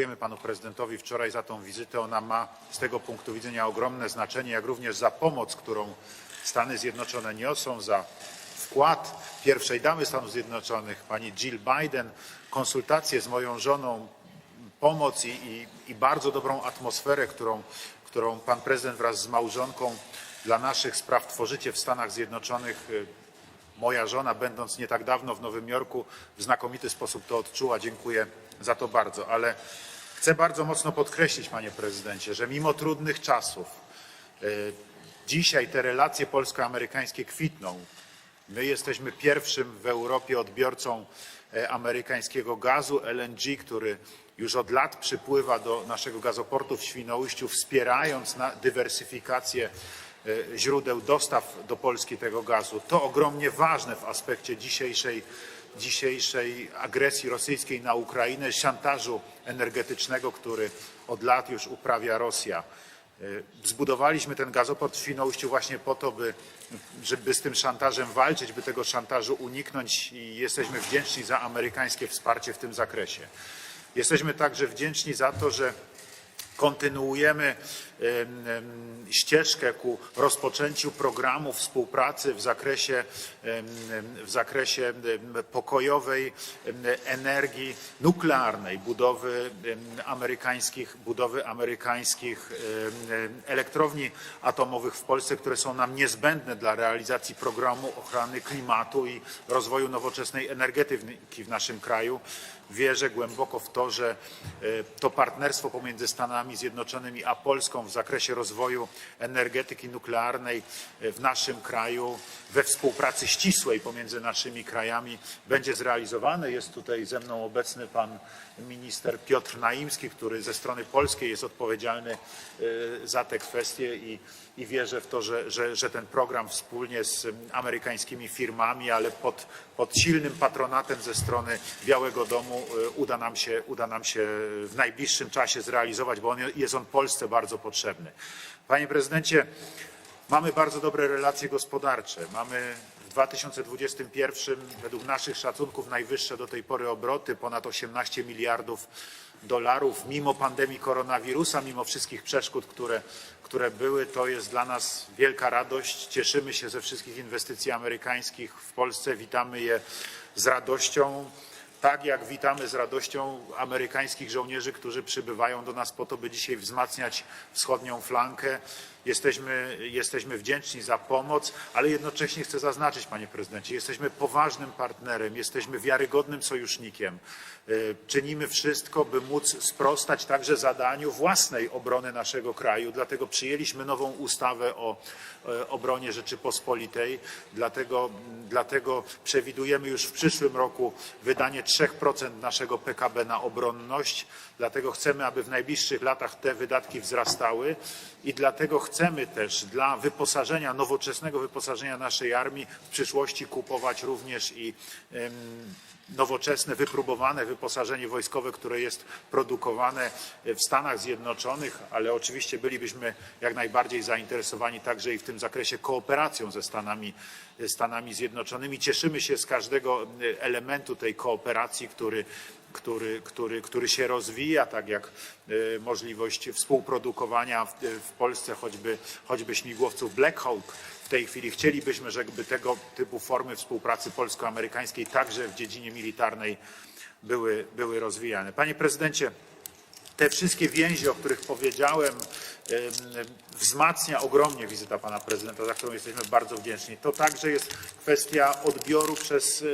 dziękujemy panu prezydentowi wczoraj za tą wizytę. Ona ma z tego punktu widzenia ogromne znaczenie, jak również za pomoc, którą Stany Zjednoczone niosą, za wkład pierwszej damy Stanów Zjednoczonych, pani Jill Biden, konsultacje z moją żoną, pomoc i, i, i bardzo dobrą atmosferę, którą, którą pan prezydent wraz z małżonką dla naszych spraw tworzycie w Stanach Zjednoczonych. Moja żona, będąc nie tak dawno w Nowym Jorku, w znakomity sposób to odczuła. Dziękuję za to bardzo. Ale chcę bardzo mocno podkreślić, panie prezydencie, że mimo trudnych czasów, y, dzisiaj te relacje polsko-amerykańskie kwitną. My jesteśmy pierwszym w Europie odbiorcą e, amerykańskiego gazu LNG, który już od lat przypływa do naszego gazoportu w Świnoujściu, wspierając na dywersyfikację e, źródeł dostaw do Polski tego gazu. To ogromnie ważne w aspekcie dzisiejszej, dzisiejszej agresji rosyjskiej na Ukrainę, szantażu energetycznego, który od lat już uprawia Rosja. E, Zbudowaliśmy ten gazoport w Świnoujściu właśnie po to, by, żeby z tym szantażem walczyć, by tego szantażu uniknąć i jesteśmy wdzięczni za amerykańskie wsparcie w tym zakresie. Jesteśmy także wdzięczni za to, że kontynuujemy em, em, ścieżkę ku rozpoczęciu programu współpracy w zakresie, w zakresie pokojowej energii nuklearnej, budowy amerykańskich, budowy amerykańskich elektrowni atomowych w Polsce, które są nam niezbędne dla realizacji programu ochrony klimatu i rozwoju nowoczesnej energetyki w naszym kraju. Wierzę głęboko w to, że e, to partnerstwo pomiędzy Stanami Zjednoczonymi a Polską w zakresie rozwoju energetyki nuklearnej e, w naszym kraju we współpracy ścisłej pomiędzy naszymi krajami będzie zrealizowane. Jest tutaj ze mną obecny pan minister Piotr Naimski, który ze strony polskiej jest odpowiedzialny e, za te kwestie i, i wierzę w to, że, że, że ten program wspólnie z amerykańskimi firmami, ale pod, pod silnym patronatem ze strony Białego Domu uda nam, się, uda nam się w najbliższym czasie zrealizować, bo on, jest on Polsce bardzo potrzebny. Panie prezydencie, mamy bardzo dobre relacje gospodarcze. Mamy w 2021 według naszych szacunków najwyższe do tej pory obroty, ponad 18 miliardów dolarów. Mimo pandemii koronawirusa, mimo wszystkich przeszkód, które, które były, to jest dla nas wielka radość. Cieszymy się ze wszystkich inwestycji amerykańskich w Polsce, witamy je z radością. Tak jak witamy z radością amerykańskich żołnierzy, którzy przybywają do nas po to, by dzisiaj wzmacniać wschodnią flankę. Jesteśmy, jesteśmy wdzięczni za pomoc, ale jednocześnie chcę zaznaczyć, panie prezydencie, jesteśmy poważnym partnerem, jesteśmy wiarygodnym sojusznikiem. Y, Czynimy wszystko, by móc sprostać także zadaniu własnej obrony naszego kraju. Dlatego przyjęliśmy nową ustawę o e, obronie Rzeczypospolitej. Dlatego, dlatego przewidujemy już w przyszłym roku wydanie 3% naszego PKB na obronność. Dlatego chcemy, aby w najbliższych latach te wydatki wzrastały i dlatego chcemy też dla wyposażenia, nowoczesnego wyposażenia naszej armii w przyszłości kupować również i nowoczesne, wypróbowane wyposażenie wojskowe, które jest produkowane w Stanach Zjednoczonych, ale oczywiście bylibyśmy jak najbardziej zainteresowani także i w tym zakresie kooperacją ze Stanami, Stanami Zjednoczonymi. Cieszymy się z każdego elementu tej kooperacji, który który, który, który się rozwija, tak jak e, możliwość współprodukowania w, w Polsce choćby, choćby śmigłowców Black Hawk. W tej chwili chcielibyśmy, żeby tego typu formy współpracy polsko-amerykańskiej także w dziedzinie militarnej były, były rozwijane. Panie prezydencie, te wszystkie więzi, o których powiedziałem, em, wzmacnia ogromnie wizyta pana prezydenta, za którą jesteśmy bardzo wdzięczni. To także jest kwestia odbioru przez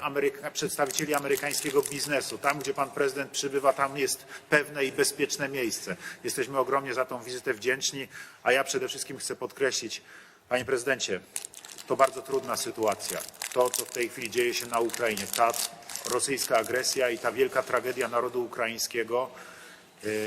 Ameryka, przedstawicieli amerykańskiego biznesu. Tam, gdzie pan prezydent przybywa, tam jest pewne i bezpieczne miejsce. Jesteśmy ogromnie za tą wizytę wdzięczni, a ja przede wszystkim chcę podkreślić, panie prezydencie, to bardzo trudna sytuacja. To, co w tej chwili dzieje się na Ukrainie, ta rosyjska agresja i ta wielka tragedia narodu ukraińskiego,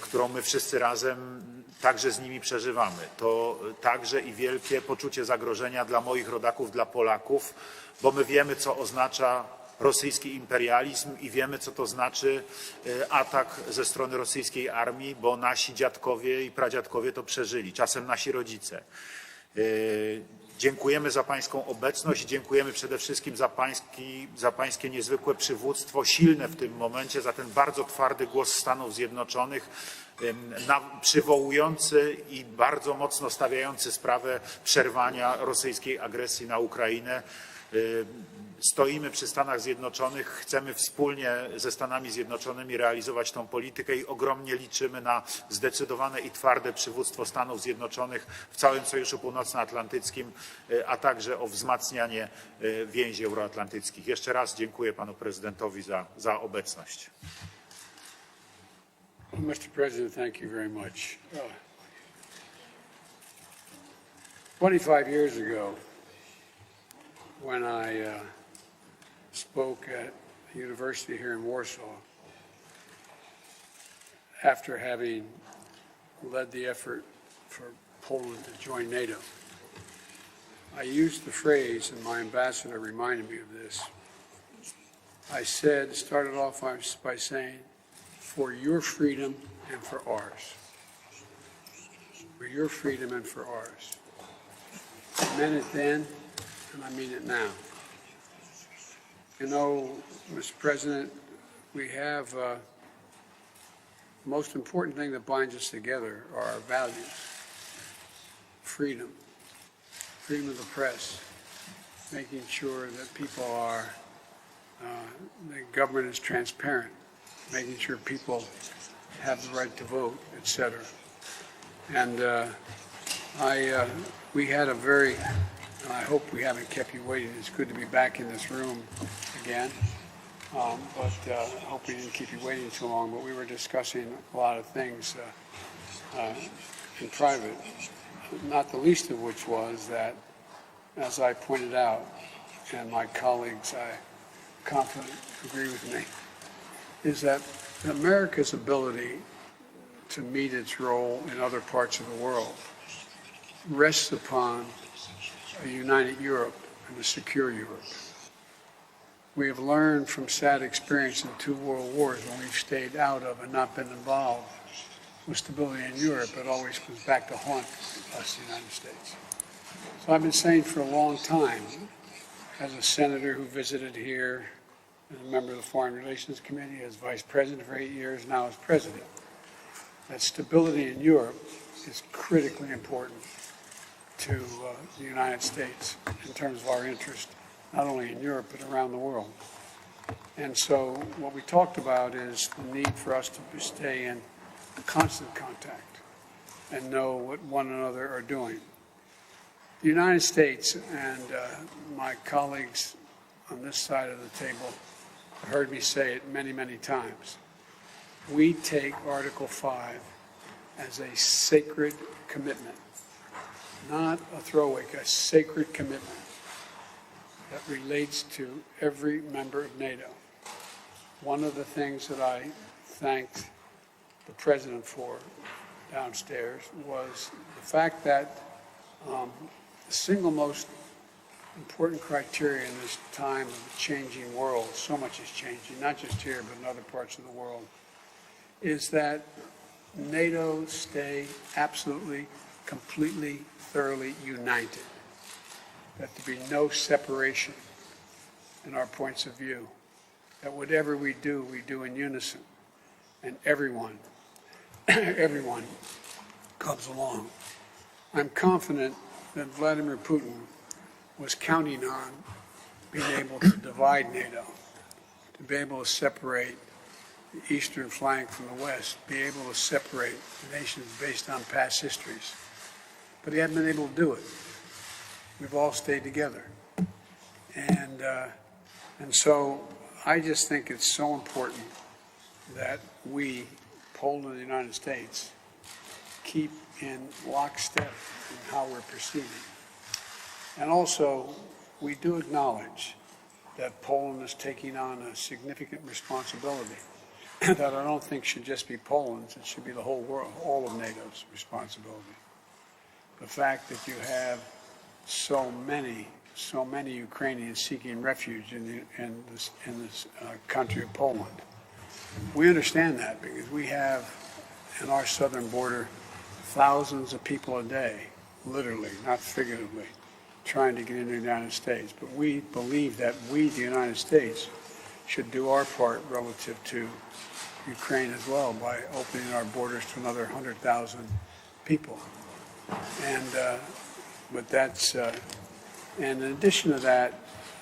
którą my wszyscy razem także z nimi przeżywamy. To także i wielkie poczucie zagrożenia dla moich rodaków, dla Polaków, bo my wiemy, co oznacza rosyjski imperializm i wiemy, co to znaczy y, atak ze strony rosyjskiej armii, bo nasi dziadkowie i pradziadkowie to przeżyli, czasem nasi rodzice. Dziękujemy za Pańską obecność i dziękujemy przede wszystkim za, pański, za Pańskie niezwykłe przywództwo, silne w tym momencie, za ten bardzo twardy głos Stanów Zjednoczonych, na, przywołujący i bardzo mocno stawiający sprawę przerwania rosyjskiej agresji na Ukrainę. Y, Stoimy przy Stanach Zjednoczonych, chcemy wspólnie ze Stanami Zjednoczonymi realizować tą politykę i ogromnie liczymy na zdecydowane i twarde przywództwo Stanów Zjednoczonych w całym Sojuszu Północnoatlantyckim, y, a także o wzmacnianie y, więzi euroatlantyckich. Jeszcze raz dziękuję panu prezydentowi za, za obecność. Mr. President, thank you very much. Uh, 25 years ago, when I uh, spoke at the university here in Warsaw, after having led the effort for Poland to join NATO, I used the phrase, and my ambassador reminded me of this. I said, started off by saying, for your freedom and for ours. For your freedom and for ours. I meant it then, and I mean it now. You know, Mr. President, we have uh, the most important thing that binds us together are our values freedom, freedom of the press, making sure that people are, uh, the government is transparent, making sure people have the right to vote, etc. And uh, I, uh, we had a very, I hope we haven't kept you waiting. It's good to be back in this room again. Um, But uh, I hope we didn't keep you waiting too long, but we were discussing a lot of things uh, uh, in private, not the least of which was that, as I pointed out, and my colleagues, I confident agree with me, is that America's ability to meet its role in other parts of the world rests upon a united Europe and a secure Europe. We have learned from sad experience in two world wars when we've stayed out of and not been involved with stability in Europe, it always comes back to haunt us, the United States. So I've been saying for a long time, as a senator who visited here, as a member of the Foreign Relations Committee, as vice president for eight years, now as president, that stability in Europe is critically important to uh, the United States in terms of our interest, not only in Europe, but around the world. And so what we talked about is the need for us to stay in constant contact and know what one another are doing. The United States and uh, my colleagues on this side of the table have heard me say it many, many times. We take Article 5 as a sacred commitment, not a throwaway, a sacred commitment that relates to every member of NATO. One of the things that I thanked the president for downstairs was the fact that um, the single most important criteria in this time of a changing world, so much is changing, not just here, but in other parts of the world, is that NATO stay absolutely, completely, thoroughly united. That there be no separation in our points of view. That whatever we do, we do in unison. And everyone, everyone comes along. I'm confident that Vladimir Putin was counting on being able to divide NATO, to be able to separate the eastern flank from the west, be able to separate nations based on past histories. But he hadn't been able to do it. We've all stayed together. And, uh, and so I just think it's so important that we, Poland and the United States, keep in lockstep in how we're proceeding. And also, we do acknowledge that Poland is taking on a significant responsibility that I don't think should just be Poland's, it should be the whole world, all of NATO's responsibility. Fact that you have so many, so many Ukrainians seeking refuge in, the, in this, in this uh, country of Poland. We understand that because we have in our southern border thousands of people a day, literally, not figuratively, trying to get into the United States. But we believe that we, the United States, should do our part relative to Ukraine as well by opening our borders to another 100,000 people. And, uh, but that's, uh, and in addition to that,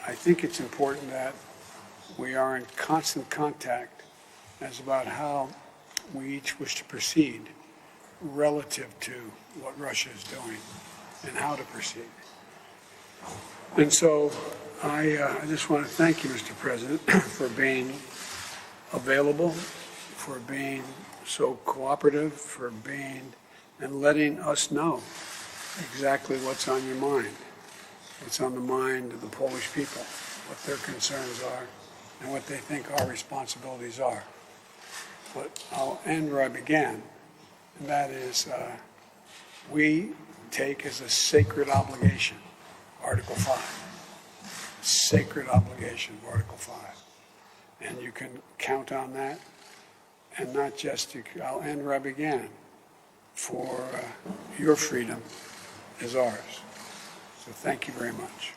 I think it's important that we are in constant contact as about how we each wish to proceed relative to what Russia is doing and how to proceed. And so I, uh, I just want to thank you, Mr. President, for being available, for being so cooperative, for being, and letting us know exactly what's on your mind, what's on the mind of the Polish people, what their concerns are, and what they think our responsibilities are. But I'll end where I began, and that is, uh, we take as a sacred obligation Article 5. Sacred obligation of Article 5. And you can count on that, and not just, I'll end where I began, for uh, your freedom is ours. So thank you very much.